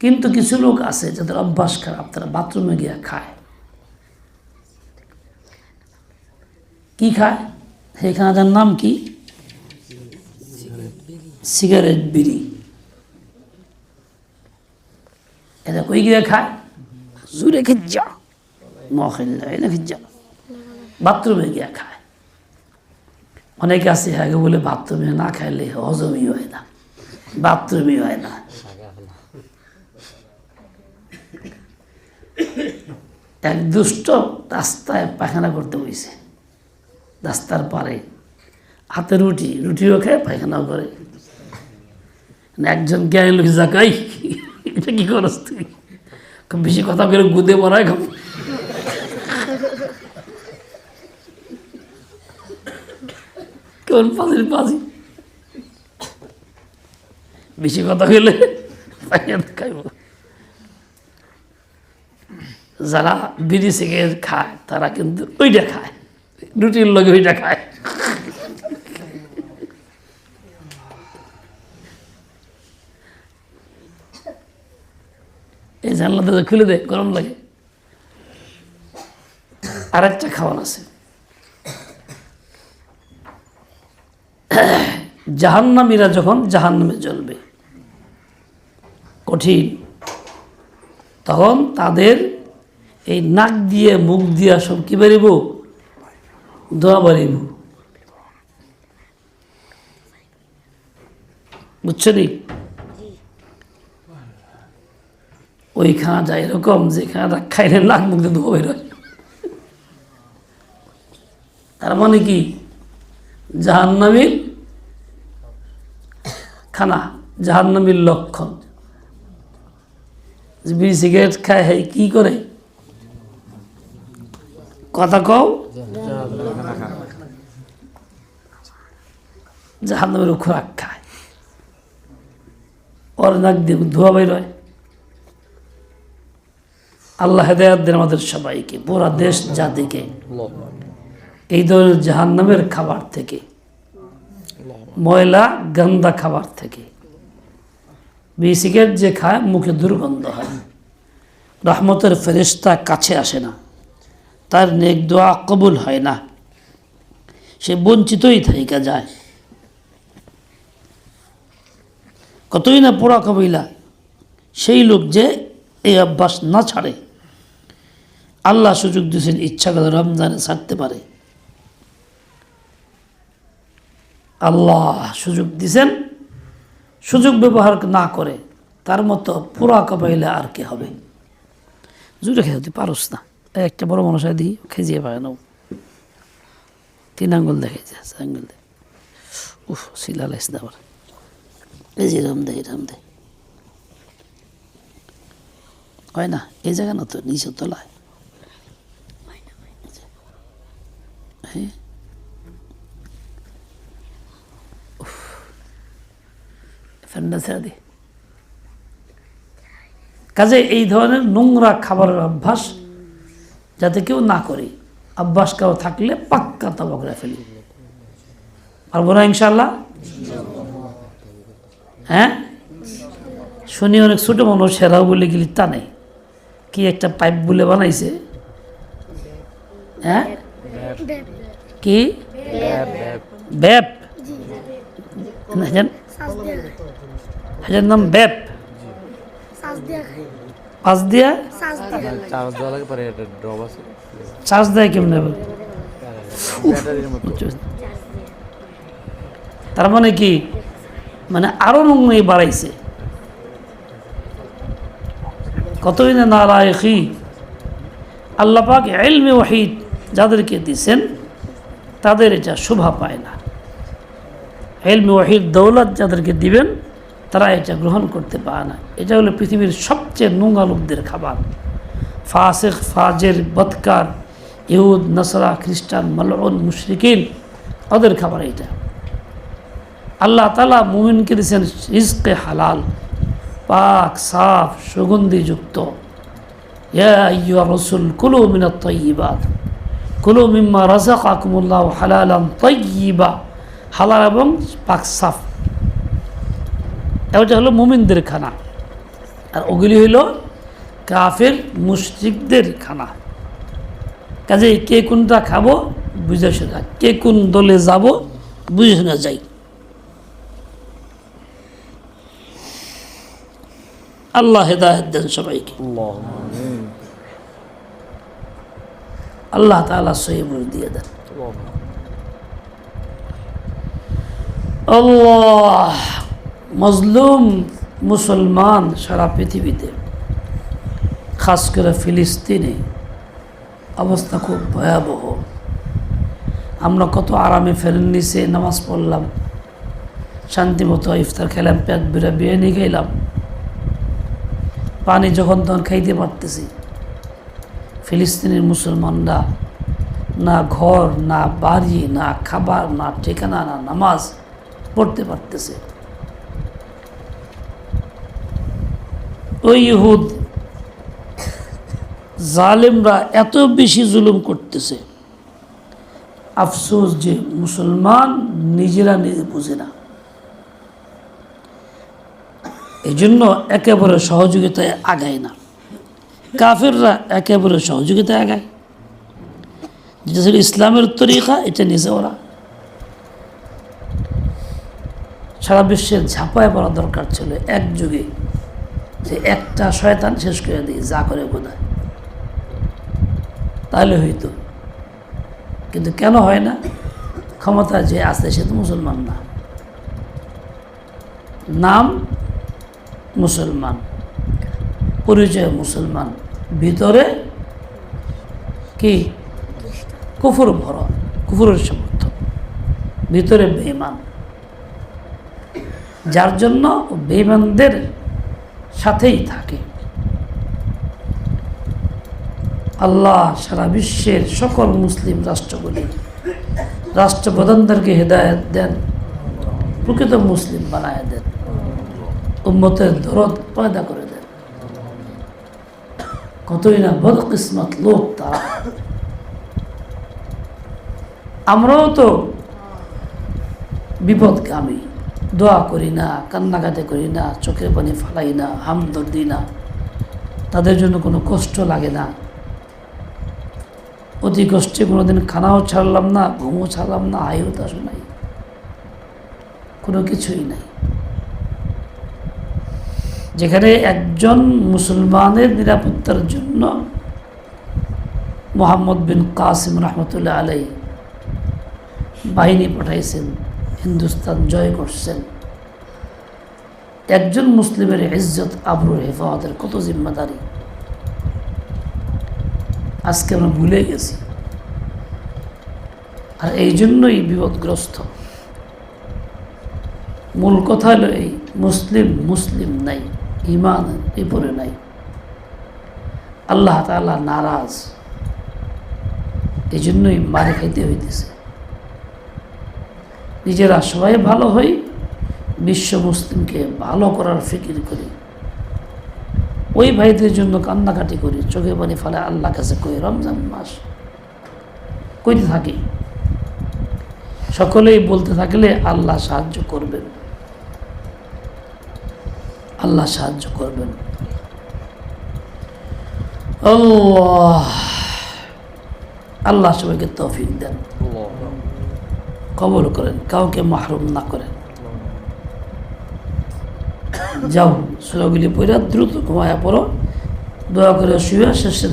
কিন্তু কিছু লোক আছে যাদের অভ্যাস খারাপ, তারা বাথরুমে গিয়ে খায়। কি খায়? সেই খানাটার নাম কি? সিগারেট বিড়ি। এটা কই গিয়ে খায়? জুড়ে খিজ্জা। মহিল্লা বাথরুমে গিয়ে খায়। অনেকে আছে আগে বলে বাথরুমে না খাইলে হজমই হয় না। বাথরুমই হয় না। এক দুষ্ট রাস্তায় পায়খানা করতে বইছে। রাস্তার পারে হাতে রুটি, রুটিও খায় পায়খানাও করে। মানে একজন জ্ঞানী লোক জাকাই এটা কি করস তুই? খুব বেশি কথা করে গুদে মরায় খুব। কেমন পাজির পাজি বেশি কথা পায়খানা খাইব। যারা বিড়ি সিগারেট খায়, তারা কিন্তু ওইটা খায়। রুটির লগে ওইটা খায়। এই জানলাতে তো খুলে দে, গরম লাগে। আর একটা খাওয়ান আছে। জাহান্নামীরা যখন জাহান্নামে জ্বলবে কঠিন, তখন তাদের এই নাক দিয়ে, মুখ দিয়া সব কি বেরিব দোয়া বাড়িব। বুঝছ নি? ওই খানাটা এরকম যে খানাটা খাইলে নাক মুখ দিয়ে ধোয়া বেরোয় তার মানে কি? জাহান্নামীর খানা, জাহান্নামীর লক্ষণ। বিড়ি সিগারেট খায় হ্যাঁ কি করে? কথা কও। জাহান্নামের খোরাক খায় ওর নাক দিয়ে ধোয়া বের হয় আল্লাহ হেদায়াত দেন আমাদের সবাইকে, পুরা দেশ জাতিকে। এই ধরনের জাহান্নামের খাবার থেকে, ময়লা, গন্দা খাবার থেকে। বিড়ি সিগারেট যে খায়, মুখে দুর্গন্ধ হয়। রহমতের ফেরিস্তা কাছে আসে না। তার নেক দোয়া কবুল হয় না। সে বঞ্চিতই থাইকা যায়। কতই না পোড়া কবিলা সেই লোক যে এই অভ্যাস না ছাড়ে। আল্লাহ সুযোগ দিয়েছেন ইচ্ছা করে রমজানে ছাড়তে পারে। আল্লাহ সুযোগ দিছেন, সুযোগ ব্যবহার না করে তার মতো পুরা কবাইলে আর কি হবে? জুড়ে খেয়ে তুই পারস না। একটা বড় মানুষ দিই, খেজিয়ে পায় না তিন আঙ্গুল দেখাইছে আঙ্গুল দে উফ, শিলা লাইস আবার। এই রাম দে রাম দে। হয় না? এই জায়গা না তো নিচে তলায়? হ্যাঁ? কাজে এই ধরনের নোংরা খাবারের অভ্যাস যাতে কেউ না করে। অভ্যাস কেউ থাকলে পাক্কা তবা করে ফেলি। পারব না ইনশাল্লাহ হ্যাঁ? শুনি অনেক ছোটো মানুষ সেরাও বলে গেলি তা নেই কি একটা পাইপ বলে বানাইছে? হ্যাঁ? কি? ব্যাপ হাজার নাম ব্যাপ পাঁচ দিয়া? চার্জ দেওয়া লাগে পরে একটা ড্রপ আছে। চার্জ দেয় কেমনে তার মানে কি? মানে আরও নোংরাই বাড়াইছে। কতই না নারায়কি আল্লাহ পাক এলমে ওয়াহিদ যাদেরকে দিছেন তাদের এটা শোভা পায় না। এলমে ওয়াহিদ দৌলত যাদেরকে দিবেন তারা এটা গ্রহণ করতে পারে না। এটা হলো পৃথিবীর সবচেয়ে নোংরা লোকদের খাবার। ফাসেক, ফাজের, বৎকার, ইহুদ, নসরা, খ্রিস্টান, মালউন, মুশরিকিন ওদের খাবার এটা। আল্লাহ তালা মুমিনকে দিয়েছেন রিজকে হালাল, পাক, সাফ, সুগন্ধিযুক্ত। ইয়া রসুল, কুলু মিনাত তয়্যিবাত কুলু মিম্মা রাযাকাকুমুল্লাহ হালালান তয়্যিবা হালাল এবং পাক, সাফ। এটা হলো মুমিনদের খানা। আর ওগুলি হইল কাফের মুশরিকদের খানা। কাজে কে কোনটা খাব বুঝে শোনা কে কোন দলে যাব বুঝে শোনা যাই। আল্লাহ হেদায়ত দেন সবাইকে। আল্লাহ তালা সহি বুঝ দিয়ে দেন। আল্লাহ মজলুম মুসলমান সারা পৃথিবীতে, খাস করে ফিলিস্তিনে অবস্থা খুব ভয়াবহ। আমরা কত আরামে ফেরেন নিচে নামাজ পড়লাম শান্তিমতো ইফতার খেলাম, পেট বিরা বিরিয়ানি খাইলাম পানি যখন তখন খাইতে পারতেছি। ফিলিস্তিনের মুসলমানরা না ঘর, না বাড়ি, না খাবার, না ঠিকানা, না নামাজ পড়তে পারতেছে। ওই ইহুদ জালেমরা এত বেশি জুলুম করতেছে। আফসোস যে মুসলমান নিজেরা নিজে বুঝে না। এই জন্য একেবারে সহযোগিতায় আগায় না। কাফেররা একেবারে সহযোগিতায় আগায়। যেটা ছিল ইসলামের তরিকা, এটা নিজে ওরা। সারা বিশ্বের ঝাঁপায় পড়া দরকার ছিল। এক যুগে যে একটা শয়তান শেষ করে দিই, যা করে বোধহয় তাহলে হইতো। কিন্তু কেন হয় না? ক্ষমতা যে আছে সে তো মুসলমান না। নাম মুসলমান, পরিচয় মুসলমান, ভিতরে কি? কুফুর ভরা, কুফুরের সমর্থক, ভিতরে বেইমান যার জন্য বেইমানদের সাথেই থাকে। আল্লাহ সারা বিশ্বের সকল মুসলিম রাষ্ট্রগুলি রাষ্ট্রপ্রধানদেরকে হেদায়ত দেন, প্রকৃত মুসলিম বানায় দেন, উম্মতের দরদ পয়দা করে দেন। কতই না বদকিসমত লোক তারা। আমরাও তো বিপদগামী। দোয়া করি না, কান্নাকাটি করি না, চোখের পানি ফালাই না, হামদর্দি না। তাদের জন্য কোনো কষ্ট লাগে না। অতি কষ্টে কোনোদিন খানাও ছাড়লাম না, ঘুমও ছাড়লাম না আয়ও তা শোনাই কোনো কিছুই নাই। যেখানে একজন মুসলমানের নিরাপত্তার জন্য মোহাম্মদ বিন কাসিম রহমতুল্লাহ আলাই বাহিনী পাঠাইছেন। হিন্দুস্তান জয় করছেন। একজন মুসলিমের ইজ্জত, আবরুর হেফাজতের কত জিম্মাদারি। আজকে আমরা ভুলে গেছি। আর এই জন্যই বিপদগ্রস্ত। মূল কথা হলো এই, মুসলিম মুসলিম নাই ইমান এপরে নাই। আল্লাহ তাআলা নারাজ। এই জন্যই মারে খাইতে হইতেছে। নিজেরা সবাই ভালো হই, বিশ্ব মুসলিমকে ভালো করার ফিকির করি। ওই ভাইদের জন্য কান্নাকাটি করি, চোখে পানি ফেলে আল্লাহ কাছে কই, রমজান মাস কইতে থাকি। সকলেই বলতে থাকলে আল্লাহ সাহায্য করবেন। আল্লাহ সাহায্য করবেন। আল্লাহ আল্লাহ সবাইকে তৌফিক দেন। কবল করেন, কাউকে মাহরুম না করেন। যাও সুরাগুলি পড়া দ্রুত ঘুমায়া পড়ো, দয়া করে শুয়ে শেষের